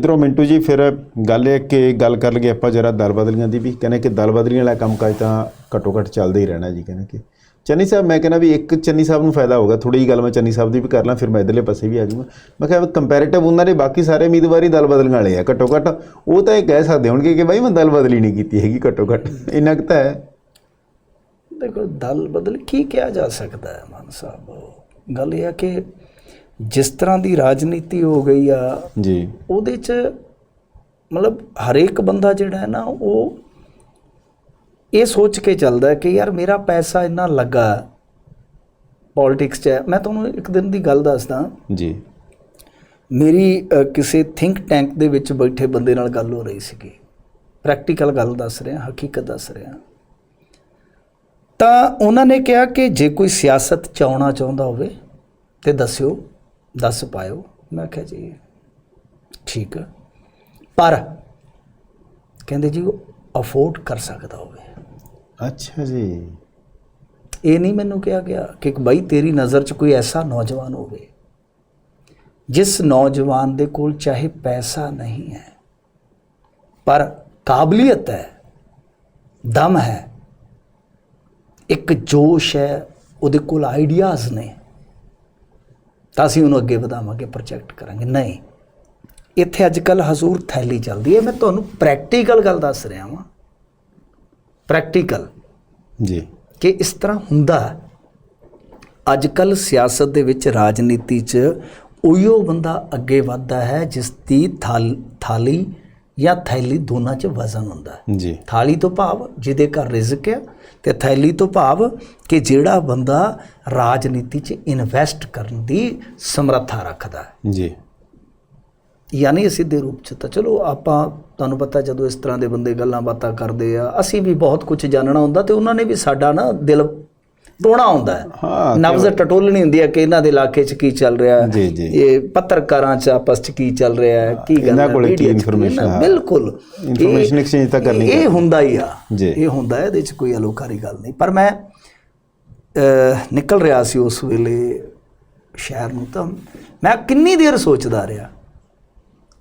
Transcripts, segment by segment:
ਇਧਰੋਂ ਮਿੰਟੂ ਜੀ, ਫਿਰ ਗੱਲ ਇਹ ਕਿ ਗੱਲ ਕਰ ਲਈਏ ਆਪਾਂ ਜਰਾ ਦਲ ਬਦਲੀਆਂ ਦੀ ਵੀ। ਕਹਿੰਦੇ ਕਿ ਦਲ ਬਦਲੀਆਂ ਵਾਲਾ ਕੰਮ ਕਾਜ ਤਾਂ ਘੱਟੋ ਘੱਟ ਚੱਲਦਾ ਹੀ ਰਹਿਣਾ ਜੀ, ਕਹਿੰਦੇ ਕਿ। ਚੰਨੀ ਸਾਹਿਬ, ਮੈਂ ਕਹਿੰਦਾ ਵੀ ਇੱਕ ਚੰਨੀ ਸਾਹਿਬ ਨੂੰ ਫਾਇਦਾ ਹੋਗਾ ਥੋੜੀ ਜਿਹੀ ਗੱਲ ਮੈਂ ਚੰਨੀ ਸਾਹਿਬ ਦੀ ਵੀ ਕਰ ਲਾਂ, ਫਿਰ ਮੈਂ ਇਧਰਲੇ ਪਾਸੇ ਵੀ ਆ ਜਾਊਗਾ। ਮੈਂ ਕਿਹਾ ਕੰਪੈਰੀਟਿਵ ਉਹਨਾਂ ਦੇ ਬਾਕੀ ਸਾਰੇ ਉਮੀਦਵਾਰੀ ਦਲ ਬਦਲਣ ਵਾਲੇ ਆ, ਘੱਟੋ ਘੱਟ। ਉਹ ਤਾਂ ਇਹ ਕਹਿ ਸਕਦੇ ਹੋਣਗੇ ਕਿ ਬਾਈ, ਮੈਂ ਦਲ ਬਦਲੀ ਨਹੀਂ ਕੀਤੀ ਹੈਗੀ, ਘੱਟੋ ਘੱਟ। ਇੰਨਾ ਕੁ ਤਾਂ ਹੈ। ਦੇਖੋ, ਦਲ ਬਦਲ ਕੀ ਕਿਹਾ ਜਾ ਸਕਦਾ ਹੈ, ਮਾਨ ਸਾਹਿਬ? ਗੱਲ ਇਹ ਹੈ ਕਿ ਜਿਸ ਤਰ੍ਹਾਂ ਦੀ ਰਾਜਨੀਤੀ ਹੋ ਗਈ ਆ ਜੀ। ਉਹਦੇ 'ਚ ਮਤਲਬ ਹਰੇਕ ਬੰਦਾ ਜਿਹੜਾ ਹੈ ਨਾ ਉਹ ਇਹ ਸੋਚ ਕੇ ਚੱਲਦਾ ਕਿ ਯਾਰ ਮੇਰਾ ਪੈਸਾ ਇੰਨਾ ਲੱਗਾ ਪੋਲਿਟਿਕਸ 'ਚ। ਮੈਂ ਤੁਹਾਨੂੰ ਇੱਕ ਦਿਨ ਦੀ ਗੱਲ ਦੱਸਦਾ। ਜੀ। ਮੇਰੀ ਕਿਸੇ ਥਿੰਕ ਟੈਂਕ ਦੇ ਵਿੱਚ ਬੈਠੇ ਬੰਦੇ ਨਾਲ ਗੱਲ ਹੋ ਰਹੀ ਸੀਗੀ। ਪ੍ਰੈਕਟੀਕਲ ਗੱਲ ਦੱਸ ਰਿਹਾ ਹਕੀਕਤ ਦੱਸ ਰਿਹਾ। ਤਾਂ ਉਹਨਾਂ ਨੇ ਕਿਹਾ ਕਿ ਜੇ ਕੋਈ ਸਿਆਸਤ ਚ ਆਉਣਾ ਚਾਹੁੰਦਾ ਹੋਵੇ ਤੇ ਦੱਸਿਓ। ਦੱਸ ਪਾਇਓ। ਮੈਂ ਕਿਹਾ ਜੀ ਠੀਕ ਪਰ ਕਹਿੰਦੇ ਜੀ ਉਹ ਅਫੋਰਡ ਕਰ ਸਕਦਾ ਹੋਵੇ। ਅੱਛਾ ਜੀ। ਇਹ ਨਹੀਂ ਮੈਨੂੰ ਕਿਹਾ ਗਿਆ ਕਿ ਬਈ ਤੇਰੀ ਨਜ਼ਰ 'ਚ ਕੋਈ ਐਸਾ ਨੌਜਵਾਨ ਹੋਵੇ ਜਿਸ ਨੌਜਵਾਨ ਦੇ ਕੋਲ ਚਾਹੇ ਪੈਸਾ ਨਹੀਂ ਹੈ ਪਰ ਕਾਬਲੀਅਤ ਹੈ ਦਮ ਹੈ ਇੱਕ ਜੋਸ਼ ਹੈ ਉਹਦੇ ਕੋਲ ਆਈਡੀਆਜ਼ ਨੇ। ਤਾਂ ਅਸੀਂ ਉਹਨੂੰ ਅੱਗੇ ਵਧਾਵਾਂਗੇ ਪ੍ਰੋਜੈਕਟ ਕਰਾਂਗੇ। ਨਹੀਂ। ਇੱਥੇ ਅੱਜ ਕੱਲ ਹਜ਼ੂਰ ਥੈਲੀ ਚੱਲਦੀ ਹੈ। ਮੈਂ ਤੁਹਾਨੂੰ ਪ੍ਰੈਕਟੀਕਲ ਗੱਲ ਦੱਸ ਰਿਹਾ ਹਾਂ ਪ੍ਰੈਕਟੀਕਲ ਜੀ। ਕਿ ਇਸ ਤਰ੍ਹਾਂ ਹੁੰਦਾ। ਅੱਜ ਕੱਲ ਸਿਆਸਤ ਦੇ ਵਿੱਚ ਰਾਜਨੀਤੀ 'ਚ ਉਹੀਓ ਬੰਦਾ ਅੱਗੇ ਵੱਧਦਾ ਹੈ ਜਿਸ ਦੀ ਥਾਲ- ਥਾਲੀ ਜਾਂ ਥੈਲੀ ਦੋਨਾਂ 'ਚ ਵਜ਼ਨ ਹੁੰਦਾ ਹੈ। ਜੀ। ਥਾਲੀ ਤੋਂ ਭਾਵ ਜਿਹਦੇ ਘਰ ਰਿਜ਼ਕ ਹੈ ਤੇ ਥੈਲੀ ਤੋਂ ਭਾਵ ਕਿ ਜਿਹੜਾ ਬੰਦਾ ਰਾਜਨੀਤੀ 'ਚ ਇਨਵੈਸਟ ਕਰਨ ਦੀ ਸਮਰੱਥਾ ਰੱਖਦਾ ਹੈ। ਜੀ। ਯਾਨੀ ਸਿੱਧੇ ਰੂਪ ਚ ਤਾਂ ਚਲੋ ਆਪਾਂ ਤੁਹਾਨੂੰ ਪਤਾ ਜਦੋਂ ਇਸ ਤਰ੍ਹਾਂ ਦੇ ਬੰਦੇ ਗੱਲਾਂ ਬਾਤਾਂ ਕਰਦੇ ਆ ਅਸੀਂ ਵੀ ਬਹੁਤ ਕੁਝ ਜਾਣਨਾ ਹੁੰਦਾ ਤੇ ਉਹਨਾਂ ਨੇ ਵੀ ਸਾਡਾ ਨਾ ਦਿਲ ਤੋਣਾ ਹੁੰਦਾ ਹੈ। ਨਬਜ਼ ਟਟੋਲਣੀ ਹੁੰਦੀ ਹੈ ਕਿ ਇਹਨਾਂ ਦੇ ਇਲਾਕੇ 'ਚ ਕੀ ਚੱਲ ਰਿਹਾ ਹੈ। ਇਹ ਪੱਤਰਕਾਰਾਂ 'ਚ ਆਪਸ 'ਚ ਕੀ ਚੱਲ ਰਿਹਾ ਹੈ ਕੀ ਗੱਲ ਇਹਨਾਂ ਹੈ, ਕੋਲੇ ਕੀ information ਹੈ। ਬਿਲਕੁਲ। ਇਹ- exchange ਤਾਂ ਕਰਨੀ ਇਹ ਹੁੰਦਾ ਹੀ ਆ। ਇਹ ਹੁੰਦਾ ਹੈ ਇਹਦੇ 'ਚ ਕੋਈ ਅਲੋਕਾਰੀ ਗੱਲ ਨਹੀਂ। ਪਰ ਮੈਂ ਨਿਕਲ ਰਿਹਾ ਸੀ ਉਸ ਵੇਲੇ ਸ਼ਹਿਰ ਨੂੰ ਤਾਂ ਮੈਂ ਕਿੰਨੀ ਦੇਰ ਸੋਚਦਾ ਰਿਹਾ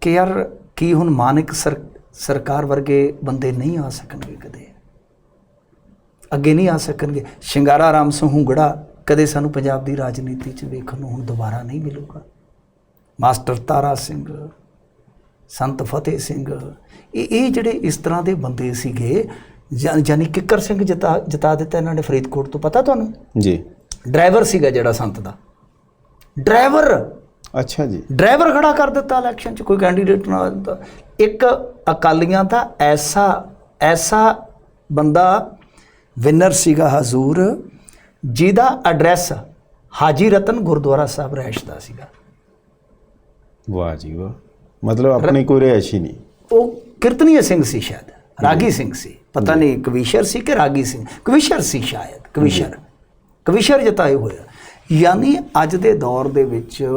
ਕਿ ਯਾਰ ਕੀ ਹੁਣ ਮਾਨਿਕ ਸਰ ਸਰਕਾਰ ਵਰਗੇ ਬੰਦੇ ਨਹੀਂ ਆ ਸਕਣਗੇ ਕਦੇ। ਅੱਗੇ ਨਹੀਂ ਆ ਸਕਣਗੇ। ਸ਼ਿੰਗਾਰਾ ਰਾਮ ਸਿੰਘ ਹੁੰਗੜਾ ਕਦੇ ਸਾਨੂੰ ਪੰਜਾਬ ਦੀ ਰਾਜਨੀਤੀ 'ਚ ਵੇਖਣ ਨੂੰ ਹੁਣ ਦੁਬਾਰਾ ਨਹੀਂ ਮਿਲੂਗਾ। ਮਾਸਟਰ ਤਾਰਾ ਸਿੰਘ ਸੰਤ ਫਤਿਹ ਸਿੰਘ ਇਹ ਇਹ ਜਿਹੜੇ ਇਸ ਤਰ੍ਹਾਂ ਦੇ ਬੰਦੇ ਸੀਗੇ ਯਾਨੀ ਕਿੱਕਰ ਸਿੰਘ ਜਿਤਾ ਜਿਤਾ ਦਿੱਤਾ ਇਹਨਾਂ ਨੇ ਫਰੀਦਕੋਟ ਤੋਂ ਪਤਾ ਤੁਹਾਨੂੰ? ਜੀ। ਡਰਾਈਵਰ ਸੀਗਾ ਜਿਹੜਾ ਸੰਤ ਦਾ। ਡਰਾਈਵਰ! ਅੱਛਾ ਜੀ। ਡਰਾਈਵਰ ਖੜਾ ਕਰ ਦਿੱਤਾ ਇਲੈਕਸ਼ਨ 'ਚ ਕੋਈ ਕੈਂਡੀਡੇਟ ਨਾ ਦਿੱਤਾ। ਇੱਕ ਅਕਾਲੀਆਂ ਦਾ ਐਸਾ ਐਸਾ ਬੰਦਾ ਵਿਨਰ ਸੀਗਾ ਹਜ਼ੂਰ ਜਿਹਦਾ ਐਡਰੈਸ ਹਾਜੀ ਰਤਨ ਗੁਰਦੁਆਰਾ ਸਾਹਿਬ ਰਹਿਸ਼ ਦਾ ਸੀਗਾ। ਵਾਹ ਜੀ ਵਾਹ। ਮਤਲਬ ਆਪਣੀ ਕੋਈ ਹੀ ਨਹੀਂ। ਉਹ ਕੀਰਤਨੀय ਸਿੰਘ ਸੀ ਸ਼ਾਇਦ ਰਾਗੀ ਸਿੰਘ ਸੀ। ਪਤਾ ਨਹੀਂ ਕਵੀਸ਼ਰ ਸੀ ਕਿ ਰਾਗੀ ਸਿੰਘ ਕਵੀਸ਼ਰ ਸੀ ਸ਼ਾਇਦ ਕਵੀਸ਼ਰ। ਕਵੀਸ਼ਰ ਜਤਾਏ ਹੋਇਆ। ਯਾਨੀ ਅੱਜ ਦੇ ਦੌਰ ਦੇ ਵਿੱਚ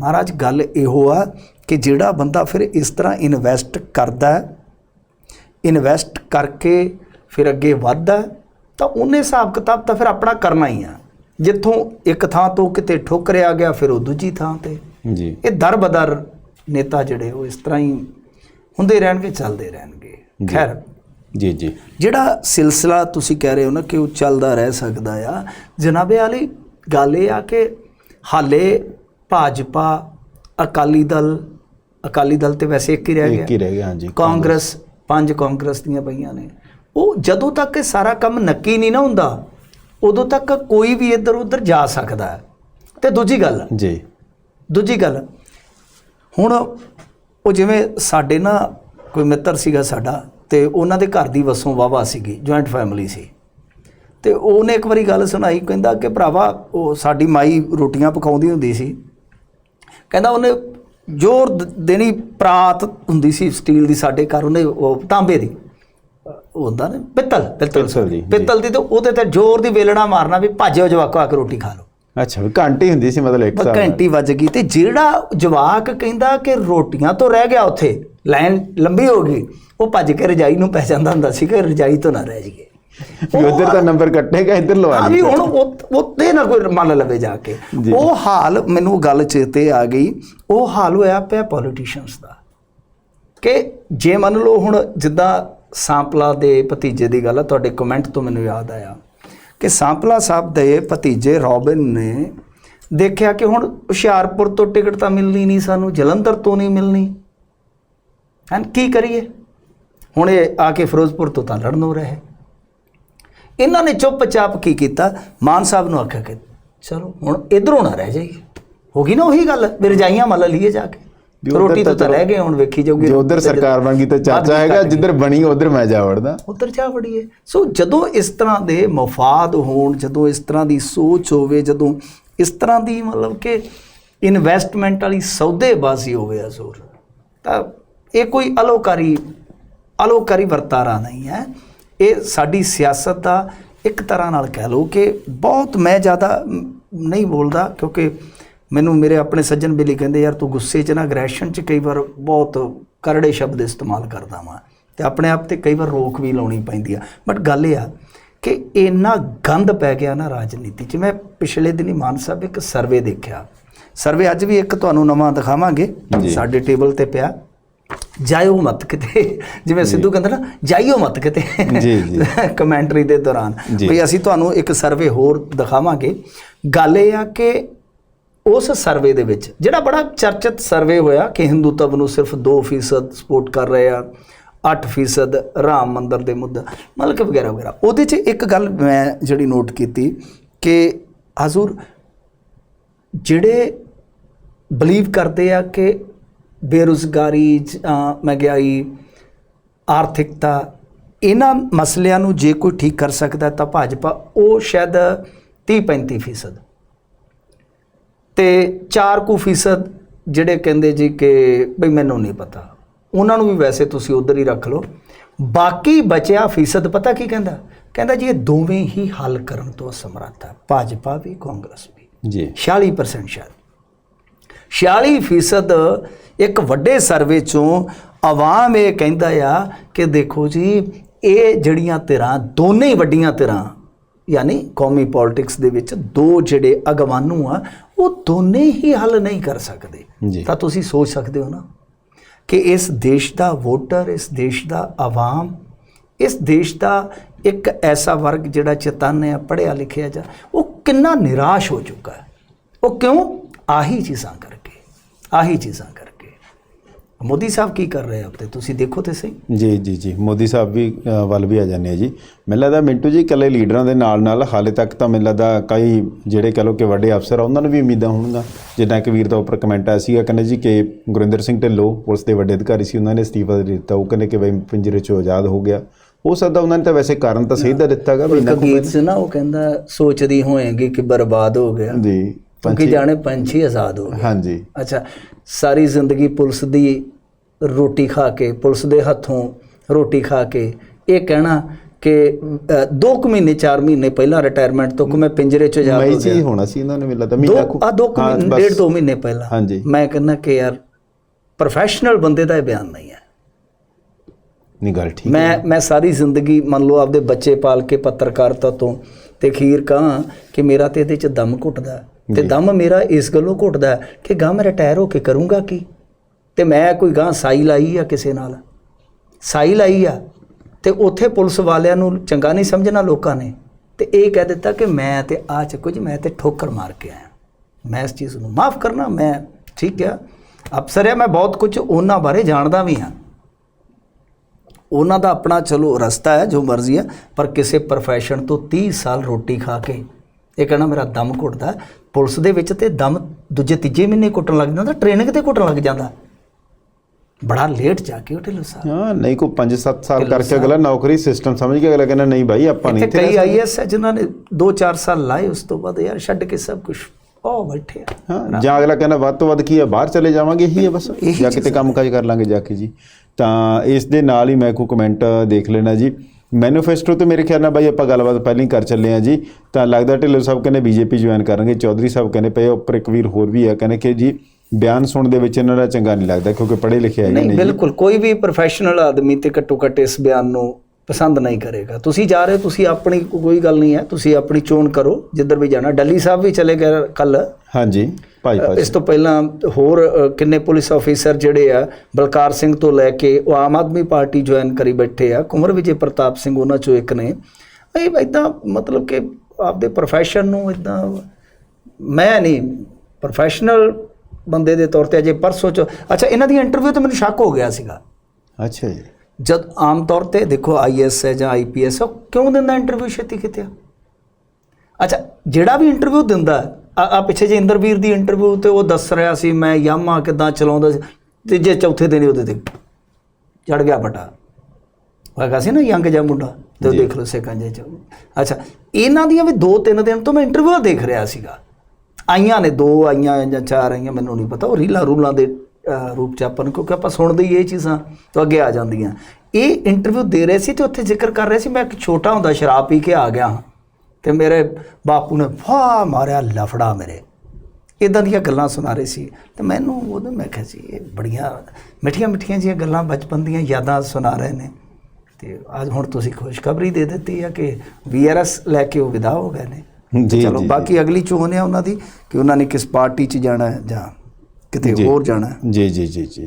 ਮਹਾਰਾਜ ਗੱਲ ਇਹੋ ਆ ਕਿ ਜਿਹੜਾ ਬੰਦਾ ਫਿਰ ਇਸ ਤਰ੍ਹਾਂ ਇਨਵੈਸਟ ਕਰਦਾ ਇਨਵੈਸਟ ਕਰਕੇ ਫਿਰ ਅੱਗੇ ਵੱਧਦਾ ਤਾਂ ਉਹਨੇ ਹਿਸਾਬ ਕਿਤਾਬ ਤਾਂ ਫਿਰ ਆਪਣਾ ਕਰਨਾ ਹੀ ਆ। ਜਿੱਥੋਂ ਇੱਕ ਥਾਂ ਤੋਂ ਕਿਤੇ ਠੋਕਰਿਆ ਗਿਆ ਫਿਰ ਉਹ ਦੂਜੀ ਥਾਂ ਤੇ। ਜੀ। ਇਹ ਦਰ ਬਦਰ ਨੇਤਾ ਜਿਹੜੇ ਉਹ ਇਸ ਤਰ੍ਹਾਂ ਹੀ ਹੁੰਦੇ ਰਹਿਣਗੇ ਚੱਲਦੇ ਰਹਿਣਗੇ। ਖੈਰ। ਜੀ ਜੀ। ਜਿਹੜਾ ਸਿਲਸਿਲਾ ਤੁਸੀਂ ਕਹਿ ਰਹੇ ਹੋ ਨਾ ਕਿ ਉਹ ਚੱਲਦਾ ਰਹਿ ਸਕਦਾ ਆ ਜਨਾਬੇ ਵਾਲੀ ਗੱਲ ਇਹ ਆ ਕਿ ਹਾਲੇ ਭਾਜਪਾ ਅਕਾਲੀ ਦਲ ਅਕਾਲੀ ਦਲ ਤੇ ਵੈਸੇ ਇੱਕ ਹੀ ਰਹਿ ਇੱਕ ਹੀ ਗਿਆ ਰਹਿ ਗਿਆ ਹਾਂਜੀ। ਕਾਂਗਰਸ ਪੰਜ ਕਾਂਗਰਸ ਦੀਆਂ ਪਈਆਂ ਨੇ। ਉਹ ਜਦੋਂ ਤੱਕ ਸਾਰਾ ਕੰਮ ਨੱਕੀ ਨਹੀਂ ਨਾ ਹੁੰਦਾ ਉਦੋਂ ਤੱਕ ਕੋਈ ਵੀ ਇੱਧਰ ਉੱਧਰ ਜਾ ਸਕਦਾ ਹੈ। ਤੇ ਦੂਜੀ ਗੱਲ ਜੀ। ਦੂਜੀ ਗੱਲ ਹੁਣ ਉਹ ਜਿਵੇਂ ਸਾਡੇ ਨਾ ਕੋਈ ਮਿੱਤਰ ਸੀਗਾ ਸਾਡਾ ਤੇ ਉਹਨਾਂ ਦੇ ਘਰ ਦੀ ਵਸੋਂ ਵਾਵਾ ਸੀਗੀ ਜੁਆਇੰਟ ਫੈਮਿਲੀ ਸੀ। ਤੇ ਉਹਨੇ ਇੱਕ ਵਾਰੀ ਗੱਲ ਸੁਣਾਈ ਕਹਿੰਦਾ ਕਿ ਭਰਾਵਾ ਉਹ ਸਾਡੀ ਮਾਈ ਰੋਟੀਆਂ ਪਕਾਉਂਦੀ ਹੁੰਦੀ ਸੀ। ਕਹਿੰਦਾ ਉਹਨੇ ਜ਼ੋਰ ਦੇਣੀ ਪ੍ਰਾਤ ਹੁੰਦੀ ਸੀ ਸਟੀਲ ਦੀ ਸਾਡੇ ਘਰ ਉਹਨੇ ਉਹ ਤਾਂਬੇ ਦੀ। ਹੁੰਦਾ ਨਾ ਪਿੱਤਲ ਪਿੱਤਲ ਦੀ, ਜੀ। ਪਿੱਤਲ ਦੀ ਤੇ ਉਹਦੇ ਤੇ ਜ਼ੋਰ ਦੀ ਵੇਲਣਾ ਮਾਰਨਾ ਵੀ ਭੱਜੋ ਜਵਾਕੋ ਆ ਕੇ ਰੋਟੀ ਖਾ ਲਓ। ਅੱਛਾ ਵੀ ਘੰਟੀ ਹੁੰਦੀ ਸੀ ਮਤਲਬ ਇੱਕ ਸਾਲ ਘੰਟੀ ਵੱਜ ਗਈ ਤੇ ਜਿਹੜਾ ਜਵਾਕ ਕਹਿੰਦਾ ਕਿ ਰੋਟੀਆਂ ਤੋਂ ਰਹਿ ਗਿਆ ਉੱਥੇ ਲਾਈਨ ਲੰਬੀ ਹੋ ਗਈ ਉਹ ਭੱਜ ਕੇ ਰਜਾਈ ਨੂੰ ਪੈ ਜਾਂਦਾ ਹੁੰਦਾ ਸੀ ਕਿ ਰਜਾਈ ਤੋਂ ਨਾ ਰਹਿ ਜਾਈਏ। ਵੀ ਉਧਰ ਤਾਂ ਨੰਬਰ ਕੱਟੇਗਾ ਇੱਧਰ ਲਵਾ ਲਈ ਵੀ ਹੁਣ ਉਹ- ਉੱਤੇ ਨਾ ਕੋਈ ਮੰਨ ਲਵੇ ਜਾ ਕੇ। ਉਹ ਹਾਲ ਮੈਨੂੰ ਗੱਲ ਚੇਤੇ ਆ ਗਈ ਉਹ ਹਾਲ ਹੋਇਆ ਪਿਆ ਪੋਲੀਟੀਸ਼ੀਅਨਸ ਦਾ। ਕਿ ਜੇ ਮੰਨ ਲਓ ਹੁਣ ਜਿੱਦਾਂ ਸਾਂਪਲਾ ਦੇ ਭਤੀਜੇ ਦੀ ਗੱਲ ਆ, ਤੁਹਾਡੇ ਕਮੈਂਟ ਤੋਂ ਮੈਨੂੰ ਯਾਦ ਆਇਆ ਕਿ ਸਾਂਪਲਾ ਸਾਹਿਬ ਦੇ ਭਤੀਜੇ ਰੋਬਿਨ ਨੇ ਦੇਖਿਆ ਕਿ ਹੁਣ ਹੁਸ਼ਿਆਰਪੁਰ ਤੋਂ ਟਿਕਟ ਤਾਂ ਮਿਲਣੀ ਨਹੀਂ ਸਾਨੂੰ, ਜਲੰਧਰ ਤੋਂ ਨਹੀਂ ਮਿਲਣੀ। ਹਾਂ ਕੀ ਕਰੀਏ? ਹੁਣ ਇਹ ਆ ਕੇ ਫਿਰੋਜ਼ਪੁਰ ਤੋਂ ਤਾਂ ਲੜਨ ਹੋ ਰਹੇ। ਇਹਨਾਂ ਨੇ ਚੁੱਪਚਾਪ ਕੀ ਕੀਤਾ? ਮਾਨ ਸਾਹਿਬ ਨੂੰ ਆਖਿਆ ਕਿ ਚਲੋ ਹੁਣ ਇਧਰੋਂ ਨਾ ਰਹਿ ਜਾਈਏ। ਹੋ ਗਈ ਨਾ ਉਹੀ ਗੱਲ ਵੀ ਰਜਾਈਆਂ ਮੱਲ ਲਈਏ ਜਾ ਕੇ। ਰੋਟੀ ਤੋਂ ਰਹਿ ਗਏ ਹੁਣ ਵੇਖੀ ਜਾਊਗੀ ਜੇ ਉਧਰ ਸਰਕਾਰ ਬਣ ਗਈ ਤਾਂ ਚਾਚਾ ਹੈਗਾ ਜਿੱਧਰ ਬਣੀ ਉਧਰ ਮੈਂ ਜਾ ਵੜਦਾ। ਉਧਰ ਜਾ ਵੜੀਏ। ਸੋ ਜਦੋਂ ਇਸ ਤਰ੍ਹਾਂ ਦੇ ਮਫਾਦ ਹੋਣ ਜਦੋਂ ਇਸ ਤਰ੍ਹਾਂ ਦੀ ਸੋਚ ਹੋਵੇ ਜਦੋਂ ਇਸ ਤਰ੍ਹਾਂ ਦੀ ਮਤਲਬ ਕਿ ਇਨਵੈਸਟਮੈਂਟ ਵਾਲੀ ਸੌਦੇਬਾਜ਼ੀ ਹੋਵੇ ਅਜ਼ੂਰ ਤਾਂ ਇਹ ਕੋਈ ਅਲੋਕਾਰੀ ਅਲੋਕਾਰੀ ਵਰਤਾਰਾ ਨਹੀਂ ਹੈ। ਇਹ ਸਾਡੀ ਸਿਆਸਤ ਦਾ ਇੱਕ ਤਰ੍ਹਾਂ ਨਾਲ ਕਹਿ ਲਓ ਕਿ ਬਹੁਤ ਮੈਂ ਜ਼ਿਆਦਾ ਨਹੀਂ ਬੋਲਦਾ ਕਿਉਂਕਿ ਮੈਨੂੰ ਮੇਰੇ ਆਪਣੇ ਸੱਜਣ ਬੇਲੀ ਕਹਿੰਦੇ ਯਾਰ ਤੂੰ ਗੁੱਸੇ 'ਚ ਨਾ ਅਗਰੈਸ਼ਨ 'ਚ ਕਈ ਵਾਰ ਬਹੁਤ ਕਰੜੇ ਸ਼ਬਦ ਇਸਤੇਮਾਲ ਕਰਦਾ ਵਾਂ ਤੇ ਆਪਣੇ ਆਪ ਤੇ ਕਈ ਵਾਰ ਰੋਕ ਵੀ ਲਾਉਣੀ ਪੈਂਦੀ ਆ। ਬਟ ਗੱਲ ਇਹ ਆ ਕਿ ਇੰਨਾ ਗੰਦ ਪੈ ਗਿਆ ਨਾ ਰਾਜਨੀਤੀ 'ਚ। ਮੈਂ ਪਿਛਲੇ ਦਿਨੀ ਮਾਨ ਸਾਹਿਬ ਇੱਕ ਸਰਵੇ ਦੇਖਿਆ। ਸਰਵੇ ਅੱਜ ਵੀ ਇੱਕ ਤੁਹਾਨੂੰ ਨਵਾਂ ਦਿਖਾਵਾਂਗੇ। ਸਾਡੇ ਟੇਬਲ ਤੇ ਪਿਆ। ਜਾਇਓ ਮਤ ਕਿਤੇ। ਜਿਵੇਂ ਸਿੱਧੂ ਕਹਿੰਦਾ ਨਾ ਜਾਈਓ ਮਤ ਕਿਤੇ। ਜੀ, ਜੀ। ਕਮੈਂਟਰੀ ਦੇ ਦੌਰਾਨ। ਵੀ ਅਸੀਂ ਤੁਹਾਨੂੰ ਇੱਕ ਸਰਵੇ ਹੋਰ ਦਿਖਾਵਾਂਗੇ। ਗੱਲ ਇਹ ਆ ਕਿ ਉਸ ਸਰਵੇ ਦੇ ਵਿੱਚ, ਜਿਹੜਾ ਬੜਾ ਚਰਚਿਤ ਸਰਵੇ ਹੋਇਆ ਕਿ ਹਿੰਦੂਤਵ ਨੂੰ ਸਿਰਫ 2% ਸਪੋਰਟ ਕਰ ਰਹੇ ਆ 8% ਰਾਮ ਮੰਦਰ ਦੇ ਮੁੱਦਾ, ਮਤਲਬ ਕਿ ਵਗੈਰਾ ਵਗੈਰਾ। ਉਹਦੇ 'ਚ ਇੱਕ ਗੱਲ ਮੈਂ ਜਿਹੜੀ ਨੋਟ ਕੀਤੀ ਕਿ ਹਜ਼ੂਰ ਜਿਹੜੇ ਬਲੀਵ ਕਰਦੇ ਆ ਕਿ ਬੇਰੁਜ਼ਗਾਰੀ ਜ- ਮਹਿੰਗਾਈ ਆਰਥਿਕਤਾ, ਇਹਨਾਂ ਮਸਲਿਆਂ ਨੂੰ ਜੇ ਕੋਈ ਠੀਕ ਕਰ ਸਕਦਾ ਤਾਂ ਭਾਜਪਾ ਉਹ ਸ਼ਾਇਦ 30-35 ਫੀਸਦ ਤੇ 4 ਕੁ ਫੀਸਦ ਜਿਹੜੇ ਕਹਿੰਦੇ ਜੀ ਕਿ ਬਈ ਮੈਨੂੰ ਨਹੀਂ ਪਤਾ। ਉਹਨਾਂ ਨੂੰ ਵੀ ਵੈਸੇ ਤੁਸੀਂ ਉਧਰ ਹੀ ਰੱਖ ਲਓ। ਬਾਕੀ ਬਚਿਆ ਫੀਸਦ ਪਤਾ ਕੀ ਕਹਿੰਦਾ? ਕਹਿੰਦਾ ਜੀ ਇਹ ਦੋਵੇਂ ਹੀ ਹੱਲ ਕਰਨ ਤੋਂ ਅਸਮਰੱਥ ਹੈ ਭਾਜਪਾ ਵੀ ਕਾਂਗਰਸ ਵੀ। ਜੀ। 46% ਸ਼ਾਇਦ। 46% ਇੱਕ ਵੱਡੇ ਸਰਵੇ ਚੋਂ ਆਵਾਮ ਇਹ ਕਹਿੰਦਾ ਆ ਕਿ ਦੇਖੋ ਜੀ ਇਹ ਜਿਹੜੀਆਂ ਧਿਰਾਂ ਦੋਨੇ ਹੀ ਵੱਡੀਆਂ ਧਿਰਾਂ ਯਾਨੀ ਕੌਮੀ ਪੋਲਿਟਿਕਸ ਦੇ ਵਿੱਚ ਦੋ ਜਿਹੜੇ ਅਗਵਾਨੂ ਆ ਉਹ ਦੋਨੇ ਹੀ ਹੱਲ ਨਹੀਂ ਕਰ ਸਕਦੇ। ਤਾਂ ਤੁਸੀਂ ਸੋਚ ਸਕਦੇ ਹੋ ਨਾ ਕਿ ਇਸ ਦੇਸ਼ ਦਾ ਵੋਟਰ ਇਸ ਦੇਸ਼ ਦਾ ਆਵਾਮ ਇਸ ਦੇਸ਼ ਦਾ ਇੱਕ ਐਸਾ ਵਰਗ ਜਿਹੜਾ ਚੇਤਨ ਪੜਿਆ ਲਿਖਿਆ ਜਾ ਉਹ ਕਿੰਨਾ ਨਿਰਾਸ਼ ਹੋ ਚੁੱਕਾ ਹੈ। ਉਹ ਕਿਉਂ? ਆਹੀ ਚੀਜ਼ਾਂ ਕਰਕੇ ਆਹੀ ਚੀਜ਼ਾਂ ਕਰਕੇ। ਮੋਦੀ ਸਾਹਿਬ ਕੀ ਕਰ ਰਹੇ ਆ ਉੱਤੇ? ਤੁਸੀਂ ਦੇਖੋ ਤੇ ਸਹੀ। ਜੀ ਜੀ ਜੀ। ਮੋਦੀ ਸਾਹਿਬ ਵੀ ਵੱਲ ਵੀ ਆ ਜਾਂਦੇ ਆ ਜੀ। ਮੈਨੂੰ ਲੱਗਦਾ ਮਿੰਟੂ ਜੀ ਇਕੱਲੇ ਲੀਡਰਾਂ ਦੇ ਨਾਲ ਨਾਲ ਹਾਲੇ ਤੱਕ ਤਾਂ ਮੈਨੂੰ ਲੱਗਦਾ ਕਈ ਜਿਹੜੇ ਕਹ ਕਿ ਵੱਡੇ ਅਫਸਰ ਆ ਉਹਨਾਂ ਨੂੰ ਵੀ ਉਮੀਦਾਂ ਹੋਣਗੀਆਂ। ਜਿੱਦਾਂ ਕਿ ਵੀਰ ਦਾ ਉੱਪਰ ਕਮੈਂਟ ਆਇਆ ਸੀਗਾ ਕਹਿੰਦੇ ਜੀ ਕਿ ਗੁਰਿੰਦਰ ਸਿੰਘ ਢਿੱਲੋਂ ਪੁਲਿਸ ਦੇ ਵੱਡੇ ਅਧਿਕਾਰੀ ਸੀ ਉਹਨਾਂ ਨੇ ਅਸਤੀਫਾ ਦੇ ਦਿੱਤਾ। ਉਹ ਕਹਿੰਦੇ ਕਿ ਬਈ ਪਿੰਜਰੇ ਚੋਂ ਆਜ਼ਾਦ ਹੋ ਗਿਆ। ਹੋ ਸਕਦਾ ਉਹਨਾਂ ਨੇ ਤਾਂ ਵੈਸੇ ਕਾਰਨ ਤਾਂ ਸਹੀ ਦਾ ਦਿੱਤਾਗਾ ਵੀ ਕੁ ਗੀਤ ਸੀ ਨਾ ਉਹ ਕਹਿੰਦਾ ਸੋਚਦੀ ਹੋਏਗੀ ਕਿ ਬਰਬਾਦ ਹੋ ਗਿਆ। ਜੀ ਕਿਉਂਕਿ ਜਾਣੇ ਪੰਛੀ ਆਜ਼ਾਦ ਹੋ ਗਏ। ਹਾਂਜੀ। ਅੱਛਾ ਸਾਰੀ ਜ਼ਿੰਦਗੀ ਪੁਲਿਸ ਦੀ ਰੋਟੀ ਖਾ ਕੇ ਪੁਲਿਸ ਦੇ ਹੱਥੋਂ ਰੋਟੀ ਖਾ ਕੇ ਇਹ ਕਹਿਣਾ ਕਿ 2 ਕੁ ਮਹੀਨੇ 4 ਮਹੀਨੇ ਪਹਿਲਾਂ ਰਿਟਾਇਰਮੈਂਟ ਤੋਂ ਕਿ ਮੈਂ ਪਿੰਜਰੇ 'ਚ ਜਾ ਮਈ ਚ ਹੀ ਹੋਣਾ ਸੀ ਇਹਨਾਂ ਨੇ ਮੈਨੂੰ ਲੱਗਦਾ ਮਹੀਨਾ ਆ ਦੋ ਕੁ ਹਾਂ, ਮਹੀਨੇ ਬਸ। ਡੇਢ ਦੋ ਮਹੀਨੇ ਪਹਿਲਾਂ ਹਾਂਜੀ। ਮੈਂ ਕਹਿੰਦਾ ਕਿ ਯਾਰ ਪ੍ਰੋਫੈਸ਼ਨਲ ਬੰਦੇ ਦਾ ਇਹ ਬਿਆਨ ਨਹੀਂ ਹੈ ਨਹੀਂ ਗੱਲ ਠੀਕ ਮੈਂ ਮੈਂ ਸਾਰੀ ਜ਼ਿੰਦਗੀ ਮੰਨ ਲਓ ਆਪਦੇ ਬੱਚੇ ਪਾਲ ਕੇ ਪੱਤਰਕਾਰਤਾ ਤੋਂ ਤੇ ਖੀਰ ਕਹਾਂ ਕਿ ਮੇਰਾ ਤੇ ਇਹਦੇ ਚ ਦਮ ਘੁੱਟਦਾ। ਤੇ ਦਮ ਮੇਰਾ ਇਸ ਗੱਲੋਂ ਘੁੱਟਦਾ ਕਿ ਗਾਂ ਮੈਂ ਰਿਟਾਇਰ ਹੋ ਕੇ ਕਰੂੰਗਾ ਕੀ ਤੇ ਮੈਂ ਕੋਈ ਗਾਂ ਸਾਈ ਲਾਈ ਆ ਕਿਸੇ ਨਾਲ? ਸਾਈ ਲਾਈ ਆ ਤੇ ਉੱਥੇ ਪੁਲਿਸ ਵਾਲਿਆਂ ਨੂੰ ਚੰਗਾ ਨਹੀਂ ਸਮਝਣਾ ਲੋਕਾਂ ਨੇ। ਤੇ ਇਹ ਕਹਿ ਦਿੱਤਾ ਕਿ ਮੈਂ ਤੇ ਆ ਚੱਕੋ ਕੁਝ ਮੈਂ ਤੇ ਠੋਕਰ ਮਾਰ ਕੇ ਆਇਆ। ਮੈਂ ਇਸ ਚੀਜ਼ ਨੂੰ ਮਾਫ ਕਰਨਾ, ਮੈਂ ਠੀਕ ਹੈ ਅਫਸਰ ਆ, ਮੈਂ ਬਹੁਤ ਕੁਝ ਉਹਨਾਂ ਬਾਰੇ ਜਾਣਦਾ ਵੀ ਹਾਂ। ਉਹਨਾਂ ਦਾ ਆਪਣਾ ਚਲੋ ਰਸਤਾ ਹੈ, ਜੋ ਮਰਜ਼ੀ ਹੈ, ਪਰ ਕਿਸੇ ਪ੍ਰੋਫੈਸ਼ਨ ਤੋਂ 30 ਸਾਲ ਰੋਟੀ ਖਾ ਕੇ, ਇਹ ਕਹਿਣਾ ਮੇਰਾ ਦਮ ਘੁੱਟਦਾ। ਪੁਲਿਸ ਦੇ ਵਿੱਚ ਤੇ ਦਮ ਦੂਜੇ ਤੀਜੇ ਮਹੀਨੇ ਘੁੱਟਣ ਲੱਗ ਜਾਂਦਾ ਟ੍ਰੇਨਿੰਗ ਤੇ ਘੁੱਟਣ ਲੱਗ ਜਾਂਦਾ। ਬੜਾ ਲੇਟ ਜਾ ਕੇ ਉਹ ਢਿੱਲੋਂ ਸਾਹਿਬ। ਹਾਂ ਨਹੀਂ ਕੋ 5-7 ਸਾਲ ਕਰਕੇ ਅਗਲਾ ਨੌਕਰੀ ਸਿਸਟਮ ਸਮਝ ਕੇ ਅਗਲਾ ਕਹਿੰਦਾ ਨਹੀਂ ਭਾਈ ਆਪਾਂ ਨਹੀਂ ਇੱਥੇ ਕਈ। ਆਈਐਸ ਹੈ ਜਿਨ੍ਹਾਂ ਨੇ 2-4 ਸਾਲ ਲਾਏ ਉਸ ਤੋਂ ਬਾਅਦ ਯਾਰ ਛੱਡ ਕੇ ਸਭ ਕੁਝ ਉਹ ਬੈਠੇ ਆ। ਹਾਂ ਜਾਂ ਅਗਲਾ ਕਹਿੰਦਾ ਵੱਧ ਤੋਂ ਵੱਧ ਕੀ ਹੈ ਬਾਹਰ ਚਲੇ ਜਾਵਾਂਗੇ ਇਹੀ ਹੈ ਬਸ। ਜਾਂ ਕਿਤੇ ਕੰਮਕਾਜ ਕਰ ਲਾਂਗੇ ਜਾ ਕੇ ਜੀ। ਤਾਂ ਇਸ ਦੇ ਨਾਲ ਹੀ ਮੈਂ ਕੋ ਕਮੈਂਟ ਦੇਖ ਲੈਣਾ ਜੀ। ਮੈਨੀਫੈਸਟੋ ਤੇ ਮੇਰੇ ਖਿਆਲ ਨਾਲ ਬਾਈ ਆਪਾਂ ਗੱਲਬਾਤ ਪਹਿਲਾਂ ਹੀ ਕਰ ਚੱਲੇ ਆ ਜੀ। ਤਾਂ ਲੱਗਦਾ ਢਿੱਲੋਂ ਸਾਹਿਬ ਕਹਿੰਦੇ ਬੀਜੇਪੀ ਜੁਆਇਨ ਕਰਨਗੇ। ਚੌਧਰੀ ਸਾਹਿਬ ਕਹਿੰਦੇ ਪਏ ਉੱਪਰ ਇੱਕ ਵੀਰ ਹੋਰ ਵੀ ਆ ਕਹਿੰਦੇ ਕਿ ਜੀ ਬਿਆਨ ਸੁਣਨ ਦੇ ਵਿੱਚ ਇਹਨਾਂ ਦਾ ਚੰਗਾ ਨਹੀਂ ਲੱਗਦਾ ਕਿਉਂਕਿ ਪੜ੍ਹੇ ਲਿਖੇ ਹੈਗੇ ਨਹੀਂ ਬਿਲਕੁਲ ਕੋਈ ਵੀ ਪ੍ਰੋਫੈਸ਼ਨਲ ਆਦਮੀ ਤੇ ਘੱਟੋ ਘੱਟ ਇਸ ਬਿਆਨ ਨੂੰ ਪਸੰਦ ਨਹੀਂ ਕਰੇਗਾ। ਤੁਸੀਂ ਜਾ ਰਹੇ ਤੁਸੀਂ ਆਪਣੀ ਕੋਈ ਗੱਲ ਨਹੀਂ ਹੈ ਤੁਸੀਂ ਆਪਣੀ ਚੋਣ ਕਰੋ ਜਿੱਧਰ ਵੀ ਜਾਣਾ। ਡੱਲੀ ਸਾਹਿਬ ਵੀ ਚਲੇ ਗਏ ਕੱਲ। ਹਾਂਜੀ ਭਾਜਪਾ ਅ, ਇਸ ਤੋਂ ਪਹਿਲਾਂ ਹੋਰ ਕਿੰਨੇ ਪੁਲਿਸ ਆਫੀਸਰ ਜਿਹੜੇ ਆ ਬਲਕਾਰ ਸਿੰਘ ਤੋਂ ਲੈ ਕੇ ਉਹ ਆਮ ਆਦਮੀ ਪਾਰਟੀ ਜੁਆਇਨ ਕਰੀ ਬੈਠੇ ਆ। ਕੁੰਵਰ ਵਿਜੇ ਪ੍ਰਤਾਪ ਸਿੰਘ ਉਹਨਾਂ ਚੋਂ ਇੱਕ ਨੇ। ਇਹ ਇਦਾਂ ਮਤਲਬ ਕਿ ਆਪਦੇ ਪ੍ਰੋਫੈਸ਼ਨ ਨੂੰ ਇਦਾਂ ਮੈਂ ਨਹੀਂ ਪ੍ਰੋਫੈਸ਼ਨਲ ਬੰਦੇ ਦੇ ਤੌਰ ਤੇ ਅਜੇ ਪਰਸੋਂ ਚ ਅੱਛਾ ਇਹਨਾਂ ਦੀ ਇੰਟਰਵਿਊ ਤੇ ਮੈਨੂੰ ਸ਼ੱਕ ਹੋ ਗਿਆ ਸੀਗਾ। ਅੱਛਾ ਜੀ। ਜਦ ਆਮ ਤੌਰ ਤੇ ਦੇਖੋ ਆਈਐਸ ਹੈ ਜਾਂ ਆਈਪੀਐਸ ਉਹ ਕਿਉਂ ਦਿੰਦਾ ਇੰਟਰਵਿਊ ਛੇਤੀ ਕਿਤੇ? ਅੱਛਾ ਜਿਹੜਾ ਵੀ ਇੰਟਰਵਿਊ ਦਿੰਦਾ ਆ ਪਿੱਛੇ ਜੇ ਇੰਦਰਵੀਰ ਦੀ ਇੰਟਰਵਿਊ ਤੇ ਉਹ ਦੱਸ ਰਿਹਾ ਸੀ ਮੈਂ ਯਾਮਾ ਕਿਦਾਂ ਚਲਾਉਂਦਾ ਸੀ ਤੀਜੇ ਚੌਥੇ ਦਿਨ ਹੀ ਉਹਦੇ ਤੇ ਚੜ ਗਿਆ ਬਟਾ ਹੈਗਾ ਸੀ ਨਾ ਯੰਗ ਜਿਹਾ ਮੁੰਡਾ ਤੇ ਜੀ। ਦੇਖ ਲਓ ਸਿਕੰਜੇ ਚ। ਅੱਛਾ ਇਹਨਾਂ ਦੀਆਂ ਵੀ ਦੋ ਤਿੰਨ ਦਿਨ ਤੋਂ ਮੈਂ ਇੰਟਰਵਿਊ ਦੇਖ ਰਿਹਾ ਸੀਗਾ। ਆਈਆਂ ਨੇ, ਦੋ ਆਈਆਂ ਜਾਂ ਚਾਰ ਆਈਆਂ, ਮੈਨੂੰ ਨਹੀਂ ਪਤਾ। ਉਹ ਰੀਲਾਂ ਰੂਲਾਂ ਦੇ ਰੂਪ ਚ ਆਪਾਂ ਨੂੰ, ਕਿਉਂਕਿ ਆਪਾਂ ਸੁਣਦੇ ਹੀ ਇਹ ਚੀਜ਼ਾਂ ਤੋਂ ਅੱਗੇ ਆ ਜਾਂਦੀਆਂ। ਇਹ ਇੰਟਰਵਿਊ ਦੇ ਰਹੇ ਸੀ ਤੇ ਉੱਥੇ ਜ਼ਿਕਰ ਕਰ ਰਹੇ ਸੀ, ਮੈਂ ਇੱਕ ਛੋਟਾ ਹੁੰਦਾ ਸ਼ਰਾਬ ਪੀ ਕੇ ਆ ਗਿਆ ਹਾਂ। ਤੇ ਮੇਰੇ ਬਾਪੂ ਨੇ ਫਾ ਮਾਰਿਆ ਲਫੜਾ ਮੇਰੇ। ਇਦਾਂ ਦੀਆਂ ਗੱਲਾਂ ਸੁਣਾ ਰਹੇ ਸੀ। ਤੇ ਮੈਨੂੰ ਉਹਦੇ, ਮੈਂ ਕਿਹਾ ਸੀ ਇਹ ਬੜੀਆਂ ਮਿੱਠੀਆਂ ਮਿੱਠੀਆਂ ਜਿਹੀਆਂ ਗੱਲਾਂ ਬਚਪਨ ਦੀਆਂ ਯਾਦਾਂ ਸੁਣਾ ਰਹੇ ਨੇ। ਤੇ ਅੱਜ ਹੁਣ ਤੁਸੀਂ ਖੁਸ਼ਖਬਰੀ ਦੇ ਦਿੱਤੀ ਆ ਕਿ ਵੀਆਰਐਸ ਲੈ ਕੇ ਉਹ ਵਿਦਾ ਹੋ ਗਏ ਨੇ। ਜੀ, ਚਲੋ ਬਾਕੀ ਅਗਲੀ ਚੋਣ ਹੈ ਉਹਨਾਂ ਦੀ ਕਿ ਉਹਨਾਂ ਨੇ ਕਿਸ ਪਾਰਟੀ 'ਚ ਜਾਣਾ ਹੈ ਜਾਂ ਕਿਤੇ। ਹੋਰ ਜਾਣਾ ਹੈ। ਜੀ ਜੀ ਜੀ ਜੀ।